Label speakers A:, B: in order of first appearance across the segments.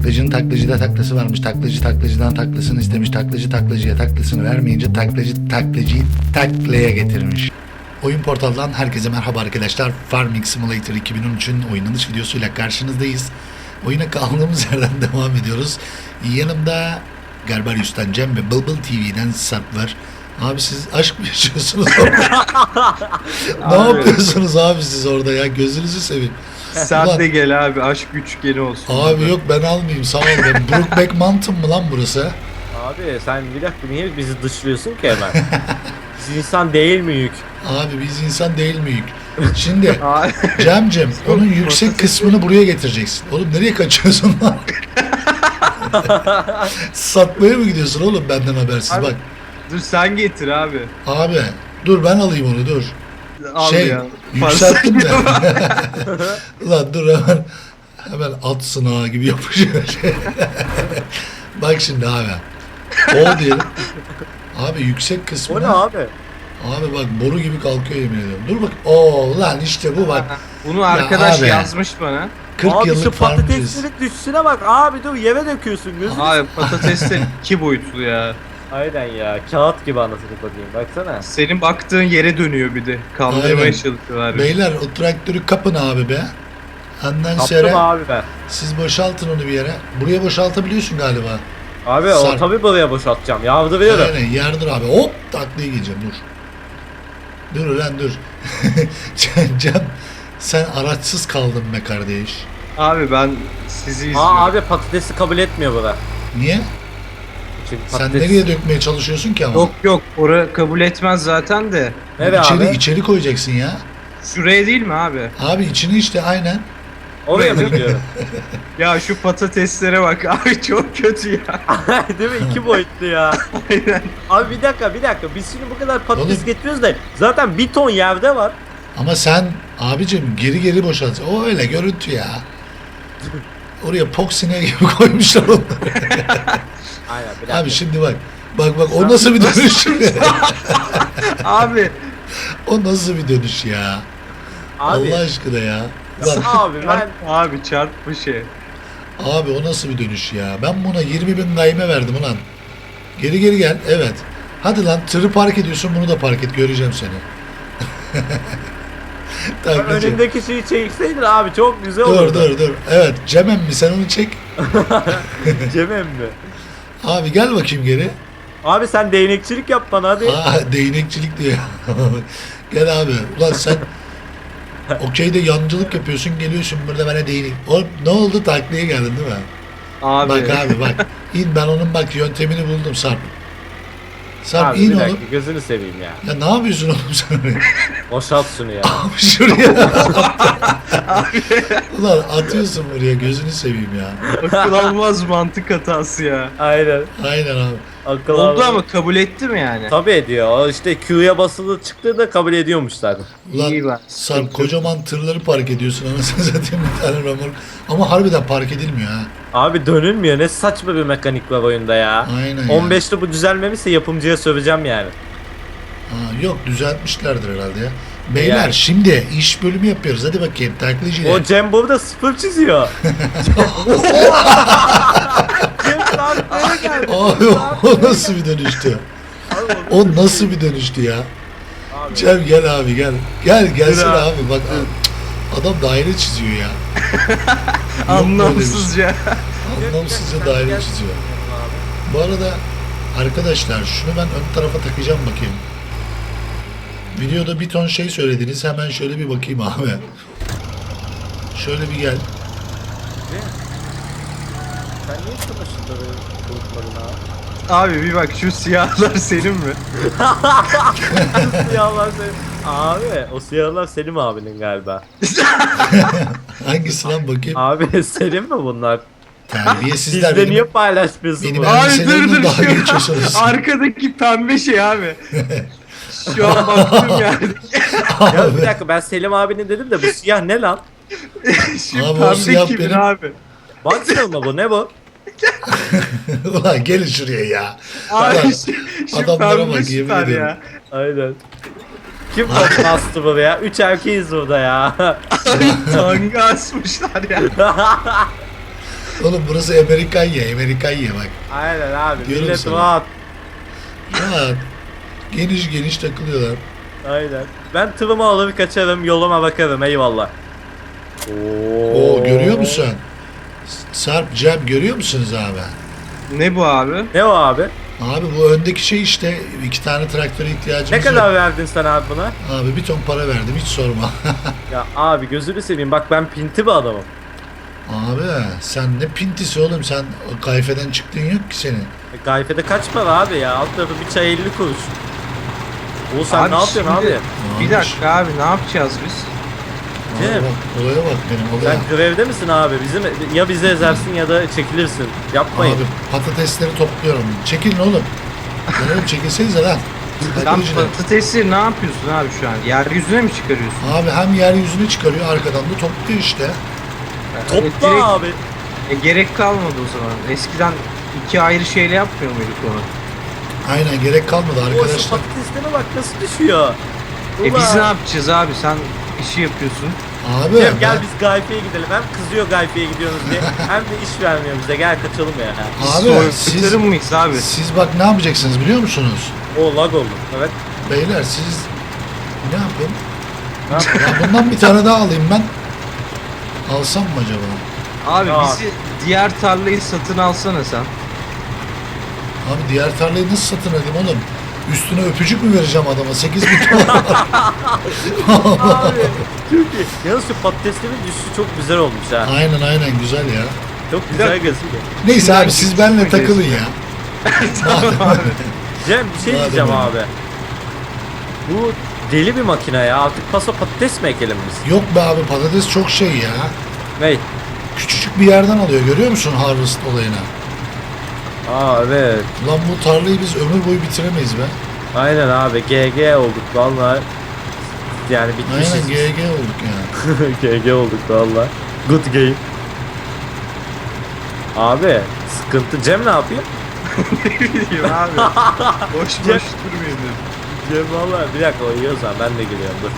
A: Taklacının taklacıda taklası varmış. Taklacı taklacıdan taklasını istemiş. Taklacı taklacıya taklasını vermeyince taklacı taklacıyı taklaya getirmiş. Oyun portaldan herkese merhaba arkadaşlar. Farming Simulator 2013'ün oynanış videosuyla karşınızdayız. Oyuna kaldığımız yerden devam ediyoruz. Yanımda Garbarius'tan Cem ve Bılbıl TV'den Sarp var. Abi siz aşk mı yaşıyorsunuz orada? ne yapıyorsunuz abi siz orada ya? Gözünüzü seveyim.
B: Sen
A: Ulan-
B: de gel abi aşk üçgeni olsun.
A: Abi
B: burada.
A: yok ben almayayım sağ ol. Ben Brookback Mountain mı lan burası?
C: Abi sen bir dakika niye bizi dışlıyorsun ki hemen? Biz insan değil miyiz?
A: Abi biz insan değil miyiz? Şimdi
B: Abi,
A: Cemcem onun yüksek kısmını buraya getireceksin. Oğlum nereye kaçıyorsun lan? Satmaya mı gidiyorsun oğlum benden habersiz
B: Abi,
A: bak.
B: dur sen getir abi.
A: Abi dur ben alayım onu dur.
B: Al
A: şey
B: ya.
A: Yükselttim.
B: Parası-
A: Ulan dur hemen hemen at sınağı gibi yapışıyor şey. bak şimdi abi. O diyelim. Abi yüksek
C: O
A: kısmını
C: ne abi?
A: Abi bak boru gibi kalkıyor yemin ediyorum. Dur bak. Oo lan işte bu bak.
B: Bunu arkadaş
A: abi.
B: yazmış bana.
A: 40
C: abi şu
A: yıllık farmcıyız.
C: patateslerin düşsüne bak abi dur yere döküyorsun gözünü.
B: Abi patatesler iki boyutlu ya.
C: Aynen ya kağıt gibi anasını satayım baksana.
B: Senin baktığın yere dönüyor bir de. Kandırmaya
A: Aynen.
B: çalışıyorlar.
A: Beyler o traktörü kapın abi be. Ondan
C: Kaptım
A: sonra
C: abi ben.
A: siz boşaltın onu bir yere. Buraya boşaltabiliyorsun galiba.
C: Abi
A: Sar.
C: o tabi buraya boşaltacağım. Yardırıyorum.
A: Aynen yardır abi. Hop taklaya gideceğim dur. Dur ulan dur. Cem, Cem sen araçsız kaldın be kardeş.
B: Abi ben sizi izliyorum.
C: Aa abi patatesi kabul etmiyor bura.
A: Niye?
C: Çünkü
A: Sen
C: patates...
A: nereye dökmeye çalışıyorsun ki ama?
B: Yok yok ora kabul etmez zaten de.
C: Nereye
A: içeri,
C: abi?
A: içeri koyacaksın ya.
B: Şuraya değil mi abi?
A: Abi içini işte aynen.
C: Oraya mı gidiyorum?
B: Ya şu patateslere bak abi çok kötü ya.
C: Değil mi? İki boyutlu ya.
B: Aynen.
C: Abi bir dakika bir dakika. Biz şimdi bu kadar patates
A: Oğlum.
C: getiriyoruz da zaten bir ton yerde var.
A: Ama sen abicim geri geri boşalt. O öyle görüntü ya. Oraya poksine gibi koymuşlar onları.
C: Aynen bir dakika.
A: Abi şimdi bak. Bak bak o nasıl bir dönüş?
B: Abi
A: o nasıl bir dönüş ya?
C: abi,
A: Allah aşkına ya. Lan,
C: abi ben
B: çarp, abi çarpma şey.
A: abi o nasıl bir dönüş ya? Ben buna 20 bin gayme verdim ulan. Geri geri gel. Evet. Hadi lan tırı park ediyorsun bunu da park et. Göreceğim seni.
C: Önündeki şeyi çekseydin abi çok güzel
A: Dur
C: olurdu.
A: dur dur. Evet Cemem mi sen onu çek.
C: Cemem mi?
A: Abi gel bakayım geri.
C: Abi sen değnekçilik yap bana hadi.
A: Aa değnekçilik diyor. Gel abi. Ulan sen okeyde yancılık yapıyorsun geliyorsun burada bana değnek. Oğlum ne oldu taklaya geldin değil mi?
B: Abi.
A: Bak abi bak. İn ben onun bak yöntemini buldum Sarp. Sarp
C: Abi
A: in
C: bir
A: oğlum.
C: dakika gözünü seveyim ya.
A: Ya ne yapıyorsun oğlum sen oraya?
C: Boşalt şunu ya.
A: Abi şuraya. Ulan atıyorsun buraya gözünü seveyim ya.
B: Akıl almaz mantık hatası ya.
C: Aynen.
A: Aynen abi.
C: Akıl
B: Oldu ama kabul etti mi yani?
C: Tabii ediyor. O işte Q'ya basılı çıktığında kabul ediyormuş zaten.
A: Ulan
B: İyi bak.
A: Sarp kocaman tırları park ediyorsun anasını satayım bir tane romork. Ama harbiden park edilmiyor ha.
C: Abi dönülmüyor. Ne saçma bir mekanik var oyunda ya.
A: Aynen ya.
C: 15'te bu düzelmemişse yapımcıya söveceğim yani.
A: Ha, yok düzeltmişlerdir herhalde ya. Beyler
C: Yani.
A: şimdi iş bölümü yapıyoruz. Hadi bakayım taklacı.
C: O Cem burada sıfır çiziyor. Geldi.
A: Abi o nasıl bir dönüştü?
C: Abi,
A: O nasıl bir dönüştü ya?
C: Abi,
A: Cem gel abi gel. Gel gelsene
B: abi.
A: abi bak. Adam daire çiziyor ya.
B: Anlamsızca.
A: Anlamsızca daire çiziyor. Bu arada arkadaşlar şunu ben ön tarafa takacağım bakayım. Videoda bir ton şey söylediniz. Hemen şöyle bir bakayım abi. Şöyle bir gel.
C: Sen niye çamaşırları kurutmadın abi?
B: Abi bir bak şu siyahlar senin mi?
C: siyahlar senin. Abi o siyahlar Selim abinin galiba.
A: Hangisi lan bakayım?
C: Abi Selim mi bunlar?
A: Terbiyesizler
C: Bizde
A: benim.
C: niye paylaşmıyorsun
A: benim
C: bunu?
B: Abi dur dur şu
A: geçiyorsunuz.
B: arkadaki pembe şey abi. Şu an baktım yani.
C: Ya bir dakika ben Selim abinin dedim de bu siyah ne lan?
B: Şu
A: Abi o siyah
B: pembe kimin
A: benim.
B: abi?
C: Baksana mı bu ne bu?
A: Ulan gelin şuraya ya.
B: Abi
A: Ulan, adamlara bak, yemin
B: süper
A: ediyorum.
B: ya.
C: Aynen. Kim bastı buraya? Üç erkeğiz burada ya.
B: Tanga asmışlar ya.
A: Oğlum burası Amerikanya, Amerikanya bak.
C: Aynen abi.
A: Diyorum
C: Millet
A: sana.
C: rahat.
A: Rahat. Geniş geniş takılıyorlar.
C: Aynen. Ben tırımı alır kaçarım yoluma bakarım eyvallah. Oo,
A: Oo görüyor musun? Sarp, Cem görüyor musunuz abi?
B: Ne bu abi?
C: Ne o abi?
A: Abi bu öndeki şey işte iki tane traktöre ihtiyacımız
C: Ne
A: yok.
C: kadar verdin sen abi buna?
A: Abi bir ton para verdim hiç sorma.
C: Ya abi gözünü seveyim bak ben pinti bir adamım.
A: abi sen ne pintisi oğlum sen kayfeden çıktığın yok ki senin.
C: E, Gayfede kaç para abi ya? Alt tarafı bir çay 50 kuruş. O sen
B: Abi
C: ne yapıyorsun
B: şimdi-
C: abi?
B: Bir dakika abi ne yapacağız biz?
A: Abi
C: Cem.
A: bak, olaya bak benim olaya.
C: Sen grevde misin abi? Bizim ya bizi ezersin ya da çekilirsin. Yapmayın.
A: Abi patatesleri topluyorum. Çekilin oğlum. Lan oğlum çekilsenize lan.
B: Sen
A: Takılıcılar.
B: patatesi ne yapıyorsun abi şu an? Yeryüzüne mi çıkarıyorsun?
A: Abi hem yeryüzüne çıkarıyor arkadan da topluyor işte.
C: Topla
B: direkt-
C: abi.
B: E, gerek kalmadı o zaman. Eskiden iki ayrı şeyle yapmıyor muyduk onu?
A: Aynen gerek kalmadı
C: O şu
A: arkadaşlar.
C: patateslerine bak nasıl düşüyor.
B: E biz
C: Ulan.
B: ne yapacağız abi? Sen işi yapıyorsun.
A: Abi
C: Cem gel
A: ben-
C: biz Gayfe'ye gidelim. Hem kızıyor Gayfe'ye gidiyorsunuz diye. hem de iş vermiyor bize. Gel kaçalım ya.
A: Abi siz,
B: mıyız abi?
A: siz bak ne yapacaksınız biliyor musunuz?
C: O lag oldu. Evet.
A: Beyler siz ne yapın?
C: Ne yap-
A: Ya bundan bir tane daha alayım ben. Alsam mı acaba?
B: Abi
C: Ya.
B: bizi diğer tarlayı satın alsana sen.
A: Abi diğer tarlayı nasıl satın alayım oğlum? Üstüne öpücük mü vereceğim adama? 8 bin dolar.
C: Abi çok iyi. Yalnız şu patateslerin düşüşü çok güzel olmuş ha.
A: aynen aynen güzel ya.
C: Çok güzel gözüküyor.
A: Neyse abi siz benimle takılın ya.
C: Cem bir şey
A: Hadi
C: diyeceğim
A: bakalım.
C: abi. Bu deli bir makine ya. Artık paso patates mi ekelim biz?
A: Yok be abi patates çok şey ya.
C: Ney?
A: Küçücük bir yerden alıyor görüyor musun harvest olayını?
C: Aa evet.
A: Ulan bu tarlayı biz ömür boyu bitiremeyiz be.
C: Aynen abi GG olduk vallahi. Yani bitmişiz.
A: Aynen GG olduk ya.
C: GG olduk valla. Good game. Abi sıkıntı Cem ne yapıyor?
B: ne bileyim abi. boş boş
C: Cem-
B: durmuyor.
C: Cem valla bir dakika o yiyorsa ben de geliyorum dur.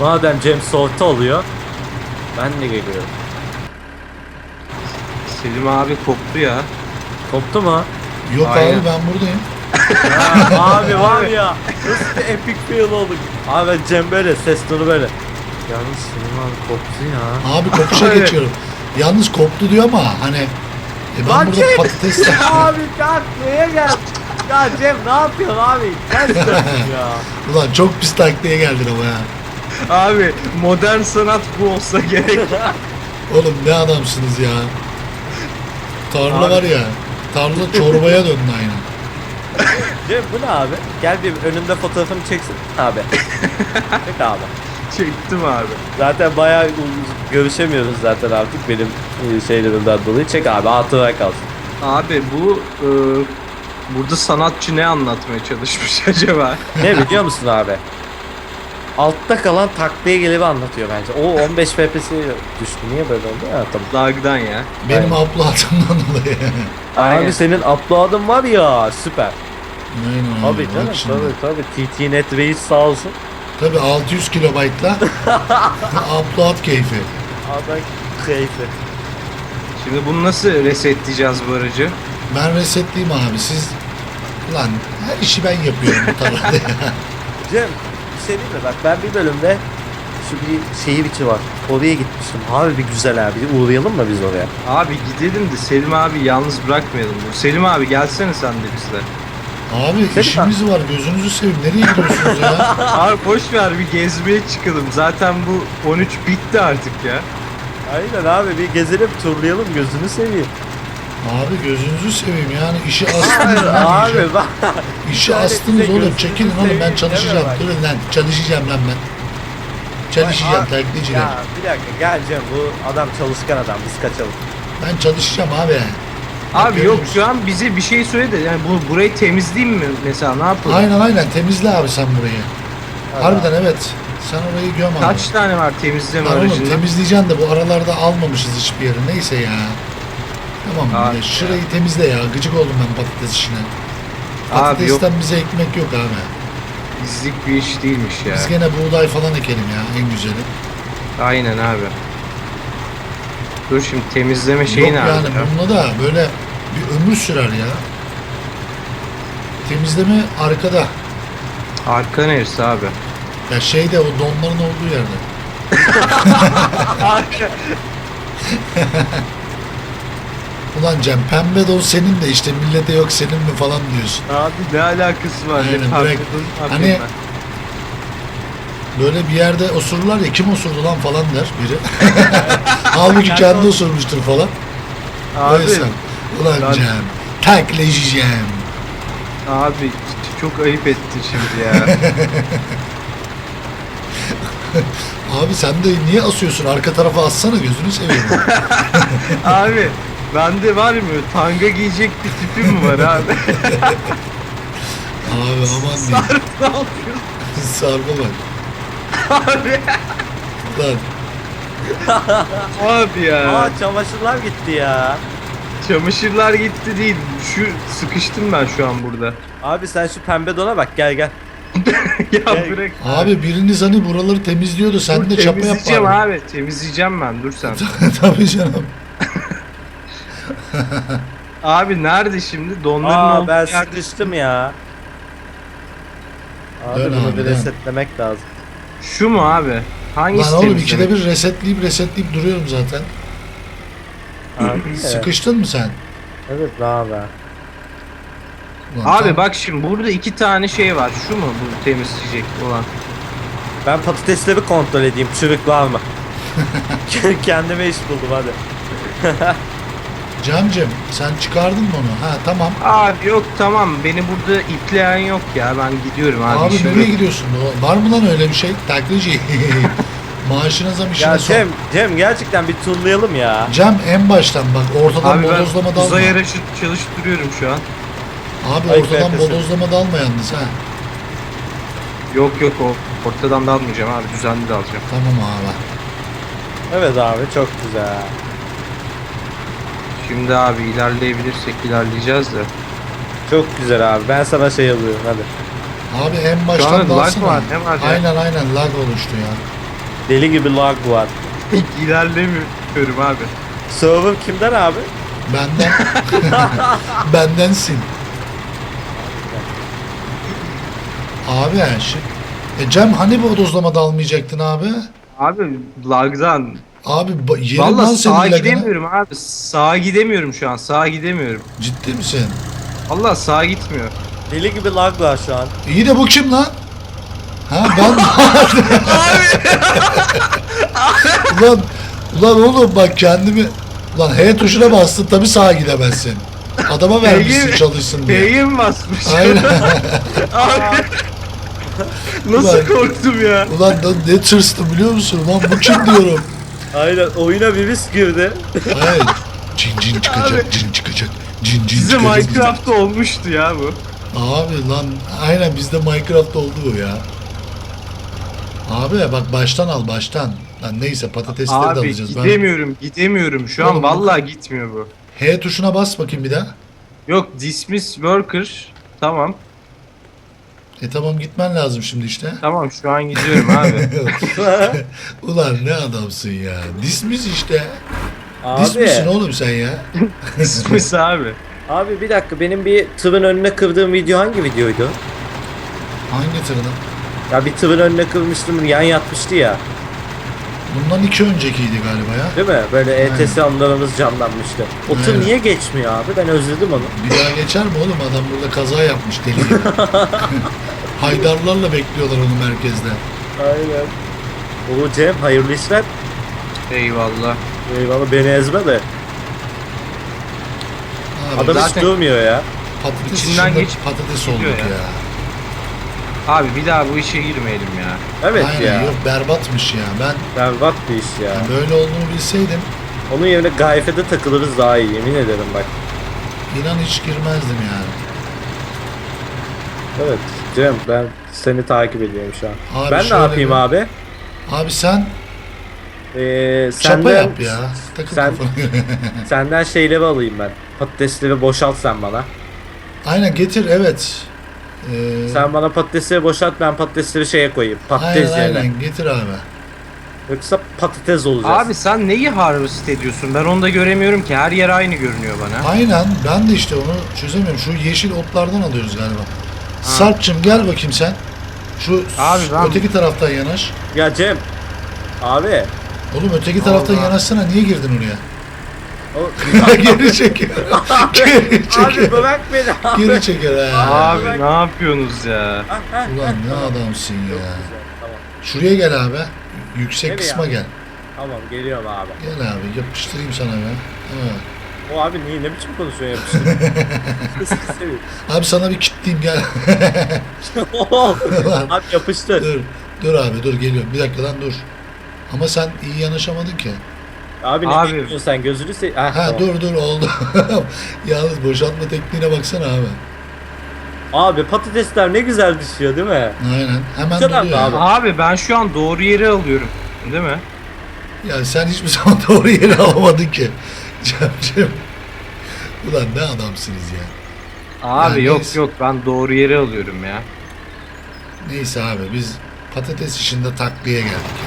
C: Madem Cem sohbet oluyor ben de geliyorum.
B: Selim abi koptu ya.
C: Koptu mu?
A: Yok
B: Aynen.
A: abi ben buradayım.
C: Ha, abi var ya nasıl bir epic fail olduk. Abi ben Cem böyle ses tonu böyle. Yalnız Selim abi koptu ya.
A: Abi kopuşa
B: Evet.
A: geçiyorum. Yalnız koptu diyor ama hani e ben
C: Lan
A: burada
C: Cem!
A: patates
C: abi kalk neye gel? Ya Cem ne yapıyorsun abi? Söylüyorsun ya.
A: Ulan çok pis taktiğe geldin ama ya.
B: Abi modern sanat bu olsa gerek.
A: Oğlum ne adamsınız ya. Tarla
C: Abi.
A: var ya. Tarla çorbaya döndü aynen.
C: Cem bu ne abi? Gel bir önünde fotoğrafını çeksin abi. Çek abi.
B: Çektim abi.
C: Zaten bayağı görüşemiyoruz zaten artık benim e, şeylerimden dolayı. Çek abi hatıra kalsın.
B: Abi bu e, burada sanatçı ne anlatmaya çalışmış acaba?
C: Ne biliyor musun abi? Altta kalan taklaya gelip anlatıyor bence. O 15 FPS düştü. Niye böyle oldu? Ha, tamam.
B: Lag'dan ya.
A: Benim uploadımdan dolayı.
B: Aynen.
C: Abi senin upload'ın var ya süper.
A: Aynen abi.
C: Tabii canım tabii tabii. TT Net Reis sağ olsun.
A: Tabii 600 kilobaytla upload keyfi.
C: Adam keyfi.
B: Şimdi bunu nasıl resetleyeceğiz bu aracı?
A: Ben resetleyeyim abi siz Lan her işi ben yapıyorum bu tarlada ya.
C: Cem bir şey diyeyim mi? Bak ben bir bölümde şu bir şehir içi var. Oraya gitmiştim. Abi bir güzel abi. Uğrayalım mı biz oraya?
B: Abi gidelim de Selim abi yalnız bırakmayalım. Selim abi gelsene sen de bizle.
A: Abi
C: Senin-
A: işimiz var gözünüzü seveyim. Nereye gidiyorsunuz ya?
B: abi boş ver bir gezmeye çıkalım. Zaten bu 13 bitti artık ya.
C: Aynen abi bir gezelim turlayalım gözünü seveyim.
A: Abi gözünüzü seveyim yani işi astınız lan
C: abi bak.
A: İşi astınız oğlum çekilin oğlum ben çalışacağım. Durun lan çalışacağım lan ben. Çalışacağım taklitçiler.
C: Ya bir dakika gel Cem bu adam çalışkan adam biz kaçalım.
A: Ben çalışacağım abi.
B: Abi
A: Bak,
B: yok şu an bize bir şey söyle de yani bu burayı temizleyeyim mi mesela ne yapalım?
A: Aynen aynen temizle abi sen burayı. Harbiden evet. Sen orayı göm abi.
B: Kaç tane var temizleme
A: oğlum
B: aracında?
A: temizleyeceksin de bu aralarda almamışız hiçbir yeri. Neyse ya. Tamam
B: Abi
A: ya, şurayı temizle ya. Gıcık oldum ben patates işine.
B: Abi
A: Patatesten bize ekmek yok abi.
B: Bizlik bir iş değilmiş ya.
A: Biz gene buğday falan ekelim ya en güzeli.
B: Aynen abi. Dur şimdi temizleme şeyi
A: Yok
B: nerede?
A: yani
B: ya?
A: bununla da böyle bir ömür sürer ya. Temizleme arkada.
B: Arka neresi abi?
A: Ya şeyde o donların olduğu yerde.
B: Arka.
A: Ulan Cem pembe don senin de işte millete yok senin mi falan diyorsun.
B: Abi ne alakası var?
A: Aynen,
B: ne
A: direkt- hani-. Böyle bir yerde osururlar ya kim osurdu lan falan der biri. Halbuki kendi osurmuştur falan.
B: Abi,
A: sen. Ulan
B: Lan-
A: Cem. Takleyeceğim.
B: abi çok ayıp ettin şimdi ya.
A: Abi sen de niye asıyorsun? Arka tarafa assana gözünü seveyim.
B: abi bende var mı? Tanga giyecek bir tipim mi var abi?
A: Abi aman diyeyim.
B: ne yapıyorsun
A: Sarma bak.
B: abi?
A: Lan
B: Abi ya.
C: Aa çamaşırlar gitti ya.
B: Çamaşırlar gitti değil. Şu sıkıştım ben şu an burada.
C: Abi sen şu pembe dona bak gel gel.
B: ya
C: Gel.
B: bırak.
A: abi biriniz hani buraları temizliyordu. Sen
B: Dur,
A: de çapa yap
B: temizleyeceğim abi. Temizleyeceğim ben. Dur sen.
A: Tabii canım.
B: Abi nerede şimdi? Donların
C: Aa
B: olduğu
C: ben
B: yer-
C: sıkıştım ya. Abi
A: Dön
C: bunu
A: abi,
C: bir
A: dön.
C: resetlemek lazım.
B: Şu mu abi? Hangisi
A: Lan oğlum
B: temizlemek?
A: ikide bir resetleyip resetleyip duruyorum zaten.
C: Abi, evet.
A: Sıkıştın mı sen?
C: Evet abi.
A: Ulan
B: Abi bak şimdi burada iki tane şey var. Şu mu bu temizleyecek olan?
C: Ben patatesleri kontrol edeyim. Çürük var mı? Kendime iş buldum hadi.
A: Cemcim sen çıkardın mı onu? Ha tamam.
B: Abi yok tamam beni burada ipleyen yok ya ben gidiyorum abi.
A: Abi,
B: işim
A: nereye
B: yok.
A: gidiyorsun? O- Var mı lan öyle bir şey? Taklacı. Maaşına zam işine
C: Ya. Cem, Cem gerçekten bir turlayalım ya.
A: Cem en baştan bak ortadan
B: Abi ben
A: bodozlama dalma.
B: uzay çalıştırıyorum şu an.
A: Abi
C: Ayıp
A: ortadan
C: yapıyorsun.
A: bodozlama dalma yalnız ha.
B: Yok yok o ortadan da almayacağım abi düzenli de alacağım.
A: Tamam abi.
C: Evet abi çok güzel.
B: Şimdi abi ilerleyebilirsek ilerleyeceğiz de.
C: Çok güzel abi. Ben sana şey alıyorum hadi.
A: Abi en
B: Şu
A: baştan
B: an lag
A: dalsana.
B: var ne var ya?
A: Aynen aynen lag oluştu ya.
C: Deli gibi lag var.
B: İlerlemiyorum abi.
C: Server kimden abi?
A: Benden bendensin. Abi şu e Cem hani bodozlama dalmayacaktın abi?
B: Abi lagdan.
A: Abi yerim lan
B: Valla
A: senin
B: sağa
A: lagını.
B: gidemiyorum abi. Sağa gidemiyorum şu an. Sağa gidemiyorum.
A: Ciddi misin?
B: Valla sağa gitmiyor.
C: Deli gibi lag var şu an.
A: İyi de bu kim lan? Ha ben ulan ulan oğlum bak kendimi Ulan H tuşuna bastın tabi sağa gidemezsin. Adama vermişsin çalışsın diye.
B: Mi basmış?
A: Aynen.
B: abi. Nasıl
A: Ulan-
B: korktum ya?
A: Ulan lan ne tırstım biliyor musun? Ulan bu kim diyorum.
C: Aynen oyuna virüs girdi.
A: Hayır. Cin cin çıkacak, cin çıkacak. Cin cin
B: Size
A: çıkacak.
B: Minecraft'ta olmuştu ya bu.
A: Abi lan aynen bizde Minecraft oldu bu ya. Abi bak baştan al baştan. Lan neyse patatesleri de
B: Abi
A: alacağız. Ben...
B: gidemiyorum, gidemiyorum. Şu
A: Oğlum
B: an
A: bu-
B: vallahi gitmiyor bu.
A: H tuşuna bas bakayım bir daha.
B: Yok dismiss worker. Tamam.
A: E tamam gitmen lazım şimdi işte.
B: Tamam şu an gidiyorum abi.
A: Ulan ne adamsın ya. Dismiss işte.
C: abi,
A: Dismiss'in oğlum sen ya.
B: dismiss abi.
C: abi bir dakika benim bir tırın önüne kırdığım video hangi videoydu?
A: Hangi tırının?
C: Ya bir tırın önüne kırmıştım yan yatmıştı ya.
A: Bundan iki öncekiydi galiba ya.
C: Değil mi? Böyle ETS anılarımız canlanmıştı. O tır
A: Aynen.
C: niye geçmiyor abi? Ben özledim onu.
A: Bir daha geçer mi oğlum? Adam burada kaza yapmış deli gibi. Haydarlarla bekliyorlar onu merkezde.
C: Aynen. O Cem hayırlı işler.
B: Eyvallah.
C: Eyvallah beni ezme de.
A: Abi
C: Adam hiç
B: zaten-
C: durmuyor ya.
A: patates
B: içinden
A: içinde
B: geçip
A: patates
B: gidiyor
A: olduk ya.
B: ya. Abi bir daha bu işe girmeyelim ya.
C: Evet
A: Aynen
C: ya.
A: yok berbatmış ya. Ben
C: Berbat bir iş ya.
A: yani böyle olduğunu bilseydim
C: Onun yerine gayfede takılırız daha iyi yemin ederim bak.
A: inan hiç girmezdim yani.
C: Evet Cem ben seni takip ediyorum şu an.
A: Abi
C: ben ne
A: şöyle
C: yapayım
A: bir-
C: abi?
A: Abi sen
C: Ee,
A: çapa
C: senden,
A: yap ya. Takıl
C: sen-. Senden şeyleri alayım ben. Patatesleri boşalt sen bana.
A: Aynen getir evet. Ee,
C: Sen bana patatesleri boşalt ben patatesleri şeye koyayım. Patates
A: aynen
C: yerine.
A: aynen getir abi.
C: Yoksa patates olacağız.
B: Abi sen neyi harvest ediyorsun? Ben onu da göremiyorum ki. Her yer aynı görünüyor bana.
A: Aynen ben de işte onu çözemiyorum. Şu yeşil otlardan alıyoruz galiba. Sarp'cığım gel bakayım sen. Şu
B: Abi ben-
A: öteki taraftan yanaş.
C: Ya Cem. Abi.
A: Oğlum öteki taraftan
B: Allah.
A: yanaşsana niye girdin oraya?
C: O...
A: geri çekiyor. geri
C: abi
A: çekiyor.
C: bırak beni abi.
A: Geri çekiyor ha.
B: Abi ne yapıyorsunuz ya?
A: Ulan ne adamsın ya.
C: güzel, Tamam.
A: Şuraya gel abi. Yüksek
C: Nereye
A: kısma
C: abi?
A: gel.
C: Tamam geliyorum abi.
A: Gel abi yapıştırayım sana be. Ha.
C: O abi niye ne biçim konuşuyorsun yapıştır. Seveyim.
A: Abi sana bir kitleyeyim gel. Ulan,
C: abi yapıştır.
A: dur. Dur abi dur geliyorum. Bir dakika lan dur. Ama sen iyi yanaşamadın ki.
C: Abi ne
B: Abi.
C: bekliyorsun sen gözünü se... Ah,
A: Ha
C: tamam.
A: dur dur oldu. Yalnız boşaltma tekniğine baksana abi.
C: Abi patatesler ne güzel düşüyor değil mi?
A: Aynen. Hemen
C: Güzel abi.
A: ya.
B: Abi ben şu an doğru yeri alıyorum. Değil mi?
A: Ya sen hiçbir zaman doğru yere alamadın ki. Cemcim. Ulan ne adamsınız ya.
B: Abi
A: Yani
B: yok
A: biz-
B: yok ben doğru yeri alıyorum ya.
A: Neyse abi biz patates işinde takliye geldik.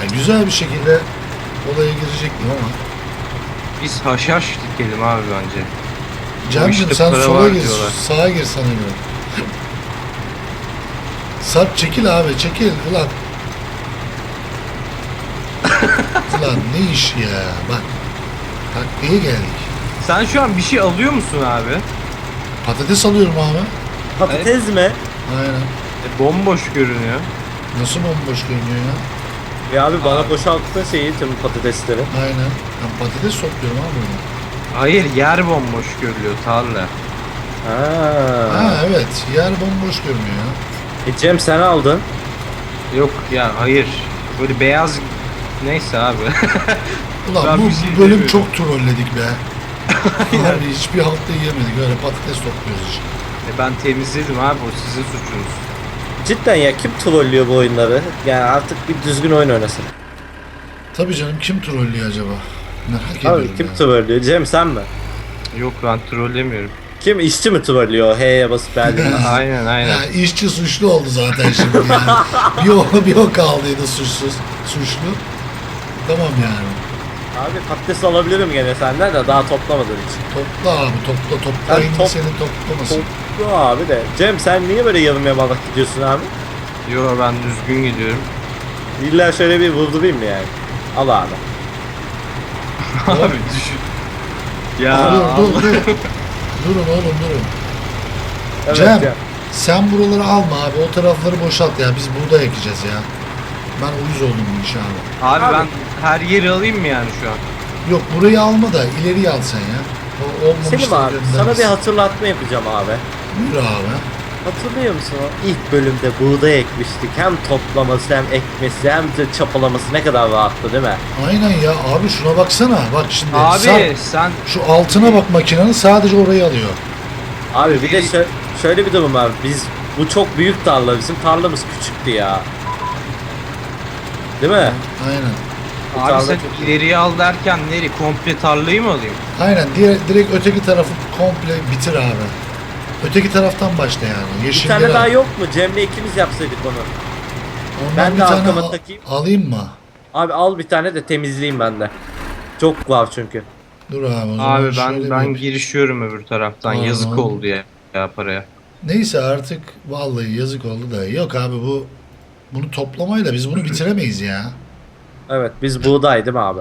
A: Yani güzel bir şekilde olaya girecektim ama.
B: Biz haşhaş dikelim abi bence.
A: Cemcim sen sola gir,
B: diyorlar.
A: sağa gir göre. Sarp çekil abi çekil ulan. ulan ne iş ya bak. Takliye geldik.
B: Sen şu an bir şey alıyor musun abi?
A: Patates alıyorum abi.
C: Patates mi?
A: Aynen.
B: E, bomboş görünüyor.
A: Nasıl bomboş görünüyor ya?
C: Ya abi bana boşalttın şeyi tüm patatesleri.
A: Aynen. Ben patates topluyorum abi.
B: Hayır yer bomboş görülüyor tarla.
C: Ha.
A: Ha evet yer bomboş görünüyor ya.
C: E Cem sen aldın.
B: Yok ya hayır. Böyle beyaz neyse abi.
A: Ulan
B: Ben
A: bu
B: bir şey
A: bölüm
B: demiyorum.
A: çok trolledik be. Abi hiçbir haltta yiyemedik öyle patates topluyoruz işte.
B: E, ben temizledim abi o sizin suçunuz.
C: Cidden ya kim trollüyor bu oyunları? Yani artık bir düzgün oyun oynasın.
A: Tabii canım kim trollüyor acaba? Merak
C: Abi
A: ediyorum
C: kim
A: ya.
C: trollüyor? Cem sen mi?
B: Yok ben trollemiyorum.
C: Kim işçi mi trollüyor? H'ye basıp beğendiğiniz.
B: aynen aynen.
A: Ya işçi suçlu oldu zaten şimdi yani. bir o bir o kaldıydı suçsuz. Suçlu. Tamam yani.
C: Abi patates alabilirim gene senden de daha toplamadığın için.
A: Topla abi topla topla yine
C: top-
A: senin toplamasın.
C: Toplu abi de. Cem sen niye böyle yarım yamalak gidiyorsun abi?
B: Yo ben düzgün gidiyorum.
C: İlla şöyle bir vurdurayım mı yani? Al abi.
B: abi düşün. Ya
A: Dur dur
B: Allah.
A: dur. Durun oğlum durun.
C: Evet
A: Cem.
C: ya.
A: Sen buraları alma abi o tarafları boşalt ya biz buğday ekeceğiz ya. Ben uyuz oldum işe abi.
B: Abi, ben her yeri alayım mı yani şu an?
A: Yok burayı alma da ileriye al sen ya. O olmamış
C: Selim abi sana bir hatırlatma yapacağım abi.
A: Buyur abi.
C: Hatırlıyor musun o ilk bölümde buğday ekmiştik. Hem toplaması hem ekmesi hem de çapalaması ne kadar rahattı değil mi?
A: Aynen ya abi şuna baksana. Bak şimdi
B: Abi
A: sen
B: sen
A: şu altına bak makinenin sadece orayı alıyor.
C: Abi bir de şö- şöyle bir durum var. Biz bu çok büyük tarla bizim tarlamız küçüktü ya. Değil mi?
A: Aynen.
B: Abi
C: tarla
B: sen
C: çok-
B: ileriye al derken nereye? Komple tarlayı mı alayım?
A: Aynen direkt, direkt öteki tarafı komple bitir abi. Öteki taraftan başla yani.
C: Bir
A: Yeşilleri
C: tane daha
A: al.
C: yok mu? Cem'le ikimiz yapsaydık onu.
A: Ondan
C: Ben
A: bir
C: de
A: tane
C: arkama
A: al-
C: takayım.
A: alayım mı?
C: Abi al bir tane de temizleyeyim ben de. Çok var çünkü.
A: Dur abi o zaman
B: Abi
A: şöyle
B: ben ben
A: bir-
B: girişiyorum öbür taraftan.
A: Tamam.
B: Yazık oldu ya, ya paraya.
A: Neyse artık vallahi yazık oldu da. Yok abi bu bunu toplamayla biz bunu bitiremeyiz ya.
C: Evet biz buğday değil mi abi?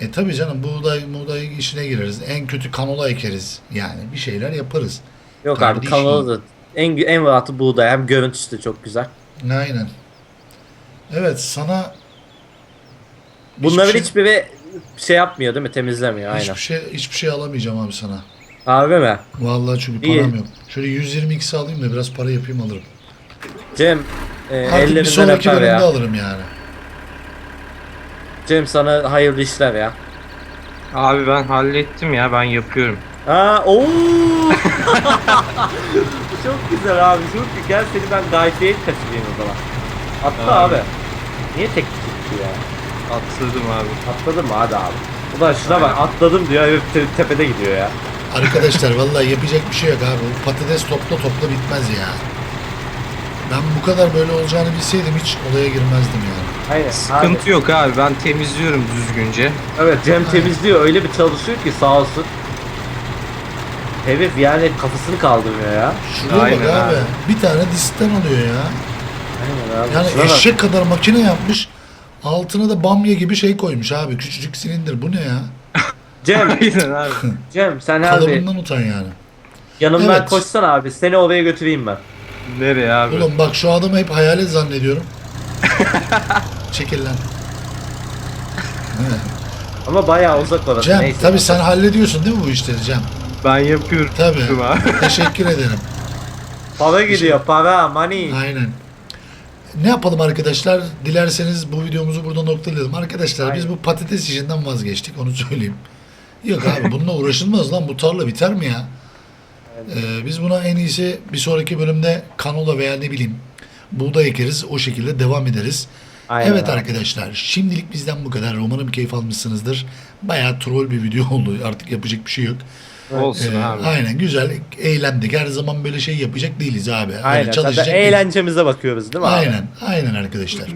A: E tabi canım buğday buğday işine gireriz. En kötü kanola ekeriz. Yani bir şeyler yaparız.
C: Yok abi
A: Kardeşim.
C: kanalı da en, en rahatı buğday hem görüntüsü de çok güzel.
A: Aynen. Evet sana
C: Bunların
A: şey-
C: hiçbiri şey yapmıyor değil mi? Temizlemiyor aynen.
A: hiçbir şey hiçbir şey alamayacağım abi sana.
C: Abi mi?
A: Vallahi çünkü
C: İyi.
A: param yok. Şöyle 120 x alayım da biraz para yapayım alırım.
C: Cem e,
A: Artık bir
C: ellerinden
A: sonraki
C: öper
A: bölümde
C: ya.
A: alırım yani.
C: Cem sana hayırlı işler ya.
B: Abi ben hallettim ya ben yapıyorum.
C: Ha, ooo. çok güzel abi. Çok güzel. Gel seni ben gayfiye kaçırayım o zaman. Atla
B: Abi.
C: abi. Niye tek gitti ya?
B: Atladım abi.
C: Atladın mı? Hadi abi. Ulan şuna bak atladım diyor herif te- tepede gidiyor ya.
A: Arkadaşlar vallahi yapacak bir şey yok abi. Bu patates topla topla bitmez ya. Ben bu kadar böyle olacağını bilseydim hiç olaya girmezdim yani.
C: Aynen.
B: Sıkıntı yok abi ben temizliyorum düzgünce.
C: Abi, evet Cem temizliyor öyle bir çalışıyor ki sağ olsun. Herif yani kafasını kaldırmıyor ya.
A: Şuraya
B: Aynen
A: bak abi.
B: abi.
A: Bir tane disitten alıyor ya.
C: Aynen abi.
A: Yani
C: Şuna bak.
A: eşek kadar makine yapmış. Altına da bamya gibi şey koymuş abi. Küçücük silindir. Bu ne ya?
C: Cem,
B: Aynen abi.
C: Cem sen abi
A: Kalıbından utan yani.
C: yanımdan
A: Evet.
C: koşsan abi seni oraya götüreyim ben.
B: Nereye abi?
A: Oğlum bak şu adamı hep hayalet zannediyorum. Çekil lan.
C: Ama bayağı uzak orası.
A: Cem
C: Neyse.
A: tabii sen hallediyorsun değil mi bu işleri Cem?
B: Ben yapıyorum
A: Tabii.
B: abi.
A: Teşekkür ederim.
C: Para gidiyor para money.
A: Aynen. Ne yapalım arkadaşlar? Dilerseniz bu videomuzu burada noktalayalım. Arkadaşlar biz bu patates işinden vazgeçtik onu söyleyeyim. Yok abi bununla uğraşılmaz lan bu tarla biter mi ya? Ee, biz buna en iyisi bir sonraki bölümde kanola veya ne bileyim buğday ekeriz o şekilde devam ederiz.
C: Aynen
A: evet
C: abi.
A: arkadaşlar şimdilik bizden bu kadar. Umarım keyif almışsınızdır. Bayağı troll bir video oldu artık yapacak bir şey yok.
B: Olsun
A: Ee,
B: abi.
A: aynen güzel eğlendik. Her zaman böyle şey yapacak değiliz abi. Öyle
C: Aynen.
A: çalışacak
C: Zaten eğlencemize bakıyoruz değil mi abi?
A: Aynen, aynen arkadaşlar.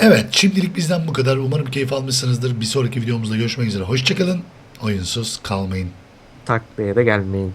A: Evet, şimdilik bizden bu kadar. Umarım keyif almışsınızdır. Bir sonraki videomuzda görüşmek üzere. Hoşçakalın. Oyunsuz kalmayın.
C: Taklaya da gelmeyin.